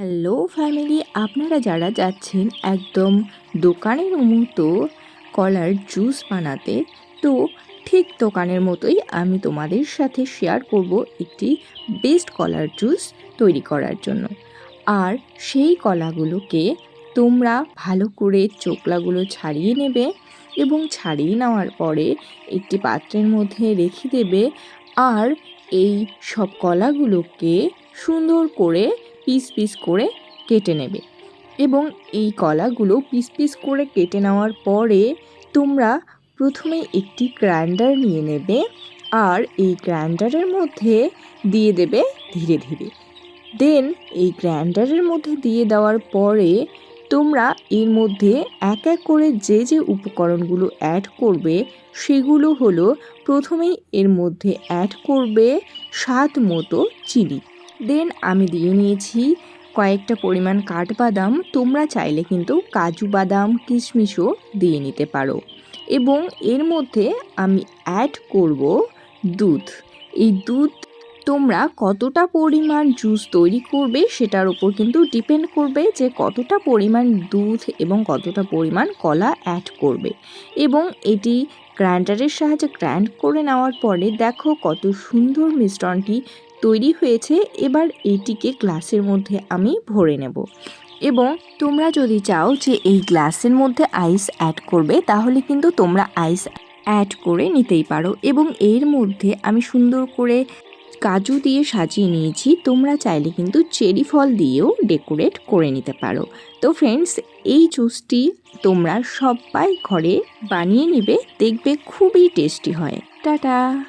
Hello family, আপনারা যারা যাচ্ছেন একদম দোকানের মতো কলার জুস বানাতে, তো ঠিক দোকানের মতোই আমি তোমাদের সাথে শেয়ার করব একটি বেস্ট কলার জুস তৈরি করার জন্য। আর সেই কলাগুলোকে তোমরা ভালো করে চোকলাগুলো ছাড়িয়ে নেবে এবং ছাড়িয়ে নেওয়ার পরে একটি পাত্রের মধ্যে রেখে দেবে। আর এই সব কলাগুলোকে সুন্দর করে পিস পিস করে কেটে নেবে। এবং এই কলাগুলো পিস পিস করে কেটে নেওয়ার পরে তোমরা প্রথমে একটি গ্রাইন্ডার নিয়ে নেবে আর এই গ্রাইন্ডারের মধ্যে দিয়ে দেবে ধীরে ধীরে। দেন এই গ্রাইন্ডারের মধ্যে দিয়ে দেওয়ার পরে তোমরা এর মধ্যে এক এক করে যে যে উপকরণগুলো অ্যাড করবে সেগুলো হলো প্রথমেই এর মধ্যে অ্যাড করবে স্বাদ মতো চিনি। দেন আমি দিয়ে নিয়েছি কয়েকটা পরিমাণ কাঠবাদাম। তোমরা চাইলে কিন্তু কাজু বাদাম, কিশমিশও দিয়ে নিতে পারো। এবং এর মধ্যে আমি অ্যাড করব দুধ। এই দুধ তোমরা কতটা পরিমাণ জুস তৈরি করবে সেটার উপর কিন্তু ডিপেন্ড করবে যে কতটা পরিমাণ দুধ এবং কতটা পরিমাণ কলা অ্যাড করবে। এবং এটি গ্রাইন্ডারের সাহায্যে গ্রাইন্ড করে নেওয়ার পরে দেখো কত সুন্দর মিশ্রণটি তৈরি হয়েছে, এবার এটিকে গ্লাসের মধ্যে আমি ভরে নেব। এবং তোমরা যদি চাও যে এই গ্লাসের মধ্যে আইস অ্যাড করবে, তাহলে কিন্তু তোমরা আইস অ্যাড করে নিতেই পারো। এবং এর মধ্যে আমি সুন্দর করে কাজু দিয়ে সাজিয়ে নিয়েছি, তোমরা চাইলে কিন্তু চেরি ফল দিয়েও ডেকোরেট করে নিতে পারো। তো ফ্রেন্ডস, এই জুসটি তোমরা সবাই ঘরে বানিয়ে নেবে, দেখবে খুবই টেস্টি হয়। টাটা!